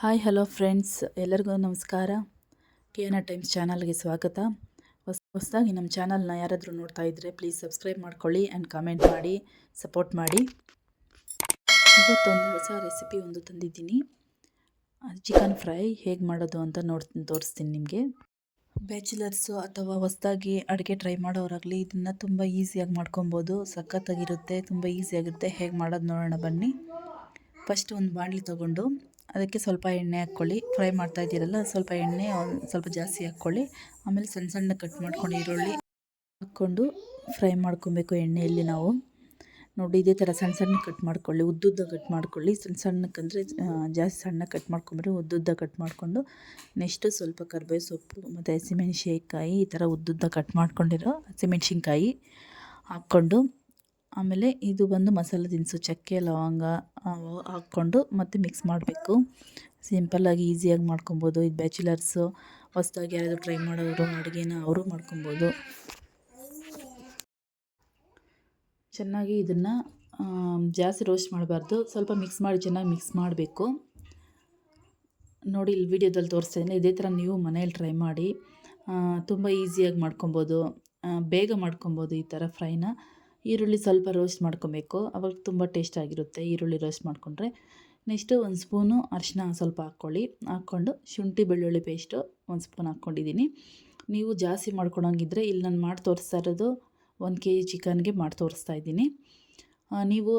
Hi, hello friends. ಎಲ್ಲರಿಗೂ ನಮಸ್ಕಾರ. K N times ಚಾನಲ್ಗೆ ಸ್ವಾಗತ. ಹೊಸ, ಹೊಸದಾಗಿ ನಮ್ಮ ಚಾನಲ್ನ ಯಾರಾದರೂ ನೋಡ್ತಾ ಇದ್ದರೆ ಪ್ಲೀಸ್ ಸಬ್ಸ್ಕ್ರೈಬ್ ಮಾಡ್ಕೊಳ್ಳಿ ಆ್ಯಂಡ್ ಕಾಮೆಂಟ್ ಮಾಡಿ, ಸಪೋರ್ಟ್ ಮಾಡಿ. ಇವತ್ತೊಂದು ಹೊಸ ರೆಸಿಪಿ ಒಂದು ತಂದಿದ್ದೀನಿ. ಚಿಕನ್ ಫ್ರೈ ಹೇಗೆ ಮಾಡೋದು ಅಂತ ನೋಡ್, ತೋರಿಸ್ತೀನಿ ನಿಮಗೆ. ಬ್ಯಾಚುಲರ್ಸು ಅಥವಾ ಹೊಸದಾಗಿ ಅಡುಗೆ ಟ್ರೈ ಮಾಡೋರಾಗಲಿ ಇದನ್ನು ತುಂಬ ಈಸಿಯಾಗಿ ಮಾಡ್ಕೊಬೋದು. ಸಖತ್ತಾಗಿರುತ್ತೆ, ತುಂಬ ಈಸಿಯಾಗಿರುತ್ತೆ. ಹೇಗೆ ಮಾಡೋದು ನೋಡೋಣ ಬನ್ನಿ. ಫಸ್ಟ್ ಒಂದು ಬಾಣಲಿ ತೊಗೊಂಡು ಅದಕ್ಕೆ ಸ್ವಲ್ಪ ಎಣ್ಣೆ ಹಾಕ್ಕೊಳ್ಳಿ. ಫ್ರೈ ಮಾಡ್ತಾ ಇದ್ದೀರಲ್ಲ ಸ್ವಲ್ಪ ಎಣ್ಣೆ ಸ್ವಲ್ಪ ಜಾಸ್ತಿ ಹಾಕ್ಕೊಳ್ಳಿ. ಆಮೇಲೆ ಸಣ್ಣ ಸಣ್ಣ ಕಟ್ ಮಾಡ್ಕೊಂಡು ಈರುಳ್ಳಿ ಹಾಕ್ಕೊಂಡು ಫ್ರೈ ಮಾಡ್ಕೊಬೇಕು ಎಣ್ಣೆಯಲ್ಲಿ ನಾವು. ನೋಡಿ, ಇದೇ ಥರ ಸಣ್ಣ ಸಣ್ಣ ಕಟ್ ಮಾಡ್ಕೊಳ್ಳಿ. ಉದ್ದುದ್ದ ಕಟ್ ಮಾಡ್ಕೊಳ್ಳಿ. ಸಣ್ಣ ಸಣ್ಣಕ್ಕಂದರೆ ಜಾಸ್ತಿ ಸಣ್ಣ ಕಟ್ ಮಾಡ್ಕೊಂಬಿಟ್ಟು ಉದ್ದುದ್ದ ಕಟ್ ಮಾಡಿಕೊಂಡು ನೆಕ್ಸ್ಟು ಸ್ವಲ್ಪ ಕರ್ಬೇವು ಸೊಪ್ಪು, ಮತ್ತು ಹಸಿಮೆಣ್ಸಿನ್ಕಾಯಿ ಈ ಥರ ಉದ್ದುದ್ದ ಕಟ್ ಮಾಡ್ಕೊಂಡಿರೋ ಹಸಿಮೆಣ್ಸಿನ್ಕಾಯಿ ಹಾಕ್ಕೊಂಡು ಆಮೇಲೆ ಇದು ಬಂದು ಮಸಾಲೆ ದಿನಸು ಚಕ್ಕೆ, ಲವಂಗ ಹಾಕ್ಕೊಂಡು ಮತ್ತೆ ಮಿಕ್ಸ್ ಮಾಡಬೇಕು. ಸಿಂಪಲ್ಲಾಗಿ ಈಸಿಯಾಗಿ ಮಾಡ್ಕೊಬೋದು. ಇದು ಬ್ಯಾಚುಲರ್ಸು ಹೊಸ್ದಾಗಿ ಯಾರಾದರೂ ಟ್ರೈ ಮಾಡೋರು, ಅಡುಗೆನ ಅವರು ಮಾಡ್ಕೊಬೋದು. ಚೆನ್ನಾಗಿ ಇದನ್ನು ಜಾಸ್ತಿ ರೋಸ್ಟ್ ಮಾಡಬಾರ್ದು. ಸ್ವಲ್ಪ ಮಿಕ್ಸ್ ಮಾಡಿ, ಚೆನ್ನಾಗಿ ಮಿಕ್ಸ್ ಮಾಡಬೇಕು. ನೋಡಿ, ಇಲ್ಲಿ ವಿಡಿಯೋದಲ್ಲಿ ತೋರಿಸ್ತಾ ಇದ್ದೀನಿ. ಇದೇ ಥರ ನೀವು ಮನೇಲಿ ಟ್ರೈ ಮಾಡಿ ತುಂಬ ಈಸಿಯಾಗಿ ಮಾಡ್ಕೊಬೋದು. ಬೇಗ ಮಾಡ್ಕೊಬೋದು ಈ ಥರ ಫ್ರೈನ ಈರುಳ್ಳಿ ಸ್ವಲ್ಪ ರೋಸ್ಟ್ ಮಾಡ್ಕೊಬೇಕು. ಅವಾಗ ತುಂಬ ಟೇಸ್ಟ್ ಆಗಿರುತ್ತೆ ಈರುಳ್ಳಿ ರೋಸ್ಟ್ ಮಾಡಿಕೊಂಡ್ರೆ. ನೆಕ್ಸ್ಟು ಒಂದು ಸ್ಪೂನು ಅರಿಶಿನ ಸ್ವಲ್ಪ ಹಾಕ್ಕೊಳ್ಳಿ. ಹಾಕ್ಕೊಂಡು ಶುಂಠಿ, ಬೆಳ್ಳುಳ್ಳಿ ಪೇಸ್ಟು ಒಂದು ಸ್ಪೂನ್ ಹಾಕ್ಕೊಂಡಿದ್ದೀನಿ. ನೀವು ಜಾಸ್ತಿ ಮಾಡ್ಕೊಳಂಗಿದ್ರೆ ಇಲ್ಲಿ ನಾನು ಮಾಡಿ ತೋರಿಸ್ತಾ ಇರೋದು ಒಂದು ಕೆ ಜಿ ಚಿಕನ್ಗೆ ಮಾಡಿ ತೋರಿಸ್ತಾ ಇದ್ದೀನಿ. ನೀವು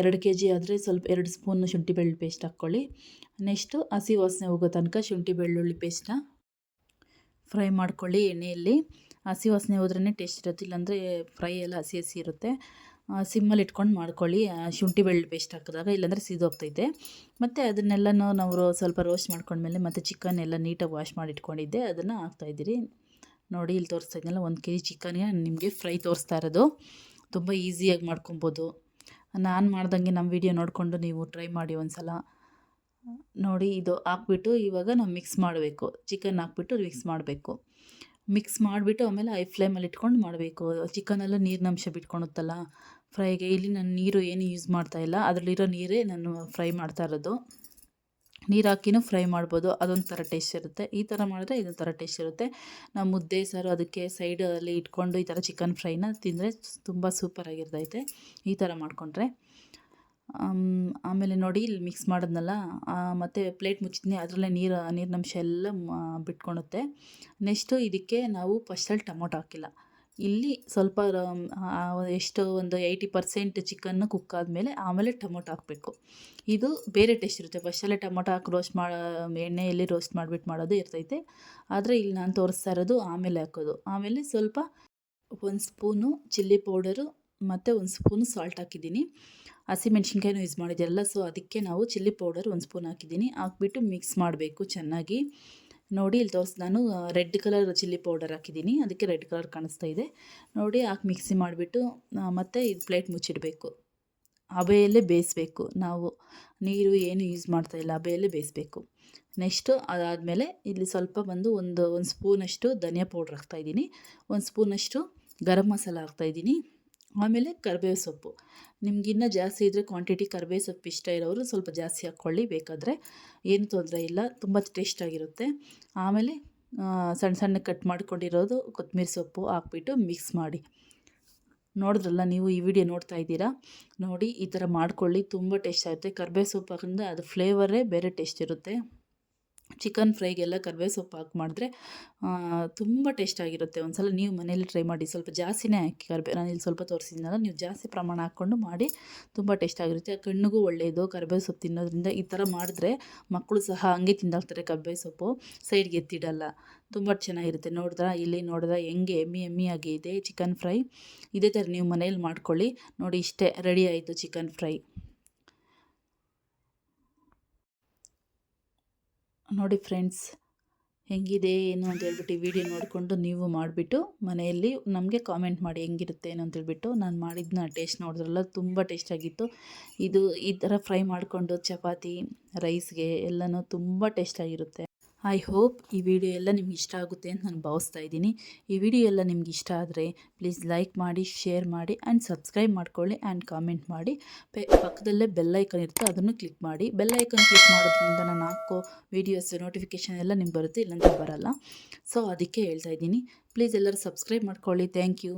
ಎರಡು ಕೆ ಜಿ ಆದರೆ ಸ್ವಲ್ಪ ಎರಡು ಸ್ಪೂನು ಶುಂಠಿ, ಬೆಳ್ಳುಳ್ಳಿ ಪೇಸ್ಟ್ ಹಾಕ್ಕೊಳ್ಳಿ. ನೆಕ್ಸ್ಟು ಹಸಿ ವಾಸನೆ ಹೋಗೋ ತನಕ ಶುಂಠಿ, ಬೆಳ್ಳುಳ್ಳಿ ಪೇಸ್ಟನ್ನ ಫ್ರೈ ಮಾಡ್ಕೊಳ್ಳಿ ಎಣ್ಣೆಯಲ್ಲಿ. ಹಸಿ ವಾಸನೆ ಹೋದ್ರೇ ಟೇಸ್ಟ್ ಇರುತ್ತೆ, ಇಲ್ಲಾಂದರೆ ಫ್ರೈ ಎಲ್ಲ ಹಸಿ ಹಸಿ ಇರುತ್ತೆ. ಸಿಮ್ಮಲ್ಲಿ ಇಟ್ಕೊಂಡು ಮಾಡ್ಕೊಳ್ಳಿ. ಶುಂಠಿ ಬೆಳ್ಳುಳ್ಳಿ ಪೇಸ್ಟ್ ಹಾಕಿದಾಗ, ಇಲ್ಲಾಂದರೆ ಸಿದೋಗ್ತೈತೆ. ಮತ್ತು ಅದನ್ನೆಲ್ಲನೂ ನಾವು ಸ್ವಲ್ಪ ರೋಸ್ಟ್ ಮಾಡ್ಕೊಂಡ್ಮೇಲೆ ಮತ್ತು ಚಿಕನ್ ಎಲ್ಲ ನೀಟಾಗಿ ವಾಶ್ ಮಾಡಿ ಇಟ್ಕೊಂಡಿದ್ದೆ. ಅದನ್ನು ಹಾಕ್ತಾಯಿದ್ದೀರಿ ನೋಡಿ, ಇಲ್ಲಿ ತೋರಿಸ್ತಾ ಇದ್ನಲ್ಲ ಒಂದು ಕೆ ಜಿ ಚಿಕನ್ಗೆ ನಿಮಗೆ ಫ್ರೈ ತೋರಿಸ್ತಾ ಇರೋದು. ತುಂಬ ಈಸಿಯಾಗಿ ಮಾಡ್ಕೊಬೋದು. ನಾನು ಮಾಡ್ದಂಗೆ ನಮ್ಮ ವಿಡಿಯೋ ನೋಡಿಕೊಂಡು ನೀವು ಟ್ರೈ ಮಾಡಿ ಒಂದು ಸಲ ನೋಡಿ, ಇದು ಹಾಕ್ಬಿಟ್ಟು ಇವಾಗ ನಾವು ಮಿಕ್ಸ್ ಮಾಡಬೇಕು. ಚಿಕನ್ ಹಾಕ್ಬಿಟ್ಟು ಮಿಕ್ಸ್ ಮಾಡಬೇಕು. ಮಿಕ್ಸ್ ಮಾಡಿಬಿಟ್ಟು ಆಮೇಲೆ ಐ ಫ್ಲೇಮಲ್ಲಿ ಇಟ್ಕೊಂಡು ಮಾಡಬೇಕು. ಚಿಕನೆಲ್ಲ ನೀರಿನಂಶ ಬಿಟ್ಕೊಳುತ್ತಲ್ಲ? ಫ್ರೈಗೆ ಇಲ್ಲಿ ನಾನು ನೀರು ಏನು ಯೂಸ್ ಮಾಡ್ತಾ ಇಲ್ಲ. ಅದರಲ್ಲಿರೋ ನೀರೇ ನಾನು ಫ್ರೈ ಮಾಡ್ತಾ ಇರೋದು. ನೀರು ಹಾಕಿನೂ ಫ್ರೈ ಮಾಡ್ಬೋದು. ಅದೊಂದು ಟೇಸ್ಟ್ ಇರುತ್ತೆ. ಈ ಥರ ಮಾಡಿದ್ರೆ ಇದೊಂದು ಥರ ಟೇಸ್ಟ್ ಇರುತ್ತೆ. ನಾವು ಮುದ್ದೆ, ಸಾರು ಅದಕ್ಕೆ ಸೈಡಲ್ಲಿ ಇಟ್ಕೊಂಡು ಈ ಥರ ಚಿಕನ್ ಫ್ರೈನ ತಿಂದರೆ ತುಂಬ ಸೂಪರಾಗಿರ್ತೈತೆ ಈ ಥರ ಮಾಡಿಕೊಂಡ್ರೆ. ಆಮೇಲೆ ನೋಡಿ ಇಲ್ಲಿ ಮಿಕ್ಸ್ ಮಾಡಿದ್ನಲ್ಲ ಮತ್ತು ಪ್ಲೇಟ್ ಮುಚ್ಚಿದ್ನಿ, ಅದರಲ್ಲೇ ನೀರು, ನೀರಿನಂಶ ಎಲ್ಲ ಬಿಟ್ಕೊಳುತ್ತೆ ನೆಕ್ಸ್ಟು ಇದಕ್ಕೆ ನಾವು ಫಸ್ಟಲ್ಲಿ ಟೊಮೊಟೊ ಹಾಕಿಲ್ಲ. ಇಲ್ಲಿ ಸ್ವಲ್ಪ ಎಷ್ಟು ಒಂದು ಏಯ್ಟಿ ಪರ್ಸೆಂಟ್ ಚಿಕನ್ನು ಕುಕ್ ಆದಮೇಲೆ ಆಮೇಲೆ ಟೊಮೊಟೊ ಹಾಕಬೇಕು. ಇದು ಬೇರೆ ಟೇಸ್ಟ್ ಇರುತ್ತೆ. ಫಸ್ಟಲ್ಲೇ ಟೊಮೊಟೊ ಹಾಕಿ ರೋಸ್ಟ್ ಮಾಡಿ ಎಣ್ಣೆಯಲ್ಲಿ ರೋಸ್ಟ್ ಮಾಡಿಬಿಟ್ಟು ಮಾಡೋದು ಇರ್ತೈತೆ. ಆದರೆ ಇಲ್ಲಿ ನಾನು ತೋರಿಸ್ತಾ ಇರೋದು ಆಮೇಲೆ ಹಾಕೋದು. ಆಮೇಲೆ ಸ್ವಲ್ಪ ಒಂದು ಸ್ಪೂನು ಚಿಲ್ಲಿ ಪೌಡರು ಮತ್ತು ಒಂದು ಸ್ಪೂನ್ ಸಾಲ್ಟ್ ಹಾಕಿದ್ದೀನಿ. ಹಸಿಮೆಣ್ಸಿನ್ಕಾಯಿನೂ ಯೂಸ್ ಮಾಡಿದ್ದೀರಲ್ಲ ಸೊ ಅದಕ್ಕೆ ನಾವು ಚಿಲ್ಲಿ ಪೌಡರ್ ಒಂದು ಸ್ಪೂನ್ ಹಾಕಿದ್ದೀನಿ. ಹಾಕ್ಬಿಟ್ಟು ಮಿಕ್ಸ್ ಮಾಡಬೇಕು ಚೆನ್ನಾಗಿ. ನೋಡಿ, ಇಲ್ಲಿ ತೋರಿಸಿ ನಾನು ರೆಡ್ ಕಲರ್ ಚಿಲ್ಲಿ ಪೌಡರ್ ಹಾಕಿದ್ದೀನಿ. ಅದಕ್ಕೆ ರೆಡ್ ಕಲರ್ ಕಾಣಿಸ್ತಾ ಇದೆ. ನೋಡಿ, ಹಾಕಿ ಮಿಕ್ಸಿ ಮಾಡಿಬಿಟ್ಟು ಮತ್ತು ಇದು ಪ್ಲೇಟ್ ಮುಚ್ಚಿಡಬೇಕು. ಹಬೆಯಲ್ಲೇ ಬೇಯಿಸ್ಬೇಕು. ನಾವು ನೀರು ಏನು ಯೂಸ್ ಮಾಡ್ತಾ ಇಲ್ಲ ಹಬೆಯಲ್ಲೇ ಬೇಯಿಸ್ಬೇಕು. ನೆಕ್ಸ್ಟು ಅದಾದಮೇಲೆ ಇಲ್ಲಿ ಸ್ವಲ್ಪ ಬಂದು ಒಂದು ಒಂದು ಸ್ಪೂನಷ್ಟು ಧನಿಯಾ ಪೌಡ್ರ್ ಹಾಕ್ತಾಯಿದ್ದೀನಿ ಒಂದು ಸ್ಪೂನಷ್ಟು ಗರಂ ಮಸಾಲ ಹಾಕ್ತಾಯಿದ್ದೀನಿ ಆಮೇಲೆ ಕರಿಬೇವು ಸೊಪ್ಪು. ನಿಮಗಿನ್ನೂ ಜಾಸ್ತಿ ಇದ್ದರೆ ಕ್ವಾಂಟಿಟಿ ಕರಿಬೇವು ಸೊಪ್ಪು ಇಷ್ಟ ಇರೋರು ಸ್ವಲ್ಪ ಜಾಸ್ತಿ ಹಾಕ್ಕೊಳ್ಳಿ, ಬೇಕಾದರೆ. ಏನು ತೊಂದರೆ ಇಲ್ಲ, ತುಂಬ ಟೇಸ್ಟಾಗಿರುತ್ತೆ ಆಮೇಲೆ ಸಣ್ಣ ಸಣ್ಣ ಕಟ್ ಮಾಡ್ಕೊಂಡಿರೋದು ಕೊತ್ತಂಬರಿ ಸೊಪ್ಪು ಹಾಕ್ಬಿಟ್ಟು ಮಿಕ್ಸ್ ಮಾಡಿ. ನೋಡಿದ್ರಲ್ಲ ನೀವು ಈ ವಿಡಿಯೋ ನೋಡ್ತಾ ಇದ್ದೀರಾ? ನೋಡಿ, ಈ ಥರ ಮಾಡ್ಕೊಳ್ಳಿ, ತುಂಬ ಟೇಸ್ಟ್ ಆಗುತ್ತೆ. ಕರಿಬೇವು ಸೊಪ್ಪು ಹಾಕಿದ್ರೆ ಅದು ಫ್ಲೇವರೇ ಬೇರೆ ಟೇಸ್ಟ್ ಇರುತ್ತೆ. ಚಿಕನ್ ಫ್ರೈಗೆಲ್ಲ ಕರಿಬೇವು ಸೊಪ್ಪು ಹಾಕಿ ಮಾಡಿದ್ರೆ ತುಂಬ ಟೇಸ್ಟಾಗಿರುತ್ತೆ ಒಂದು ಸಲ ನೀವು ಮನೇಲಿ ಟ್ರೈ ಮಾಡಿ. ಸ್ವಲ್ಪ ಜಾಸ್ತಿನೇ ಹಾಕಿ ಕರಿಬೇವು ನಾನು ಇಲ್ಲಿ ಸ್ವಲ್ಪ ತೋರಿಸಿದ್ನಲ್ಲ, ನೀವು ಜಾಸ್ತಿ ಪ್ರಮಾಣ ಹಾಕ್ಕೊಂಡು ಮಾಡಿ, ತುಂಬ ಟೇಸ್ಟಾಗಿರುತ್ತೆ ಕಣ್ಣಿಗೂ ಒಳ್ಳೆಯದು ಕರಿಬೇವು ಸೊಪ್ಪು ತಿನ್ನೋದ್ರಿಂದ ಈ ಥರ ಮಾಡಿದ್ರೆ ಮಕ್ಕಳು ಸಹ ಹಂಗೆ ತಿಂದಾಕ್ತಾರೆ ಕರಿಬೇವು ಸೊಪ್ಪು. ಸೈಡ್ಗೆ ಎತ್ತಿಡಲ್ಲ. ತುಂಬ ಚೆನ್ನಾಗಿರುತ್ತೆ. ನೋಡಿದ್ರ? ಇಲ್ಲಿ ನೋಡಿದ್ರೆ? ಹೆಂಗೆ ಎಮ್ಮಿ ಎಮ್ಮಿ ಆಗಿದೆ ಚಿಕನ್ ಫ್ರೈ. ಇದೇ ಥರ ನೀವು ಮನೇಲಿ ಮಾಡ್ಕೊಳ್ಳಿ. ನೋಡಿ ಇಷ್ಟೇ, ರೆಡಿ ಆಯಿತು ಚಿಕನ್ ಫ್ರೈ. ನೋಡಿ ಫ್ರೆಂಡ್ಸ್, ಹೆಂಗಿದೆ, ಏನು ಅಂತ ಹೇಳ್ಬಿಟ್ಟು ವಿಡಿಯೋ ನೋಡಿಕೊಂಡು ನೀವು ಮಾಡಿಬಿಟ್ಟು ಮನೆಯಲ್ಲಿ ನಮಗೆ ಕಾಮೆಂಟ್ ಮಾಡಿ ಹೆಂಗಿರುತ್ತೆ, ಏನು ಅಂತೇಳ್ಬಿಟ್ಟು ನಾನು ಮಾಡಿದ್ದನ್ನ ಟೇಸ್ಟ್ ನೋಡಿದ್ರಲ್ಲ, ತುಂಬ ಟೇಸ್ಟಾಗಿತ್ತು ಇದು ಈ ಥರ ಫ್ರೈ ಮಾಡಿಕೊಂಡು ಚಪಾತಿ ರೈಸ್ಗೆ ಎಲ್ಲನೂ ತುಂಬ ಟೇಸ್ಟಾಗಿರುತ್ತೆ ಐ ಹೋಪ್ ಈ ವಿಡಿಯೋ ಎಲ್ಲ ನಿಮ್ಗೆ ಇಷ್ಟ ಆಗುತ್ತೆ ಅಂತ ನಾನು ಭಾವಿಸ್ತಾ ಇದ್ದೀನಿ. ಈ ವಿಡಿಯೋ ಎಲ್ಲ ನಿಮ್ಗೆ ಇಷ್ಟ ಆದರೆ ಪ್ಲೀಸ್ ಲೈಕ್ ಮಾಡಿ ಶೇರ್ ಮಾಡಿ ಆ್ಯಂಡ್ ಸಬ್ಸ್ಕ್ರೈಬ್ ಮಾಡ್ಕೊಳ್ಳಿ ಆ್ಯಂಡ್ ಕಾಮೆಂಟ್ ಮಾಡಿ. ಪೆ, ಪಕ್ಕದಲ್ಲೇ ಬೆಲ್ ಐಕನ್ ಇರುತ್ತೆ, ಅದನ್ನು ಕ್ಲಿಕ್ ಮಾಡಿ. ಬೆಲ್ ಐಕನ್ ಕ್ಲಿಕ್ ಮಾಡೋದ್ರಿಂದ ನಾನು ಹಾಕೋ ವೀಡಿಯೋಸ್ ನೋಟಿಫಿಕೇಷನ್ ಎಲ್ಲ ನಿಮ್ಗೆ ಬರುತ್ತೆ ಇಲ್ಲಾಂದರೆ ಬರಲ್ಲ. ಸೊ ಅದಕ್ಕೆ ಹೇಳ್ತಾ ಇದ್ದೀನಿ. ಪ್ಲೀಸ್ ಎಲ್ಲರೂ ಸಬ್ಸ್ಕ್ರೈಬ್ ಮಾಡ್ಕೊಳ್ಳಿ. Thank you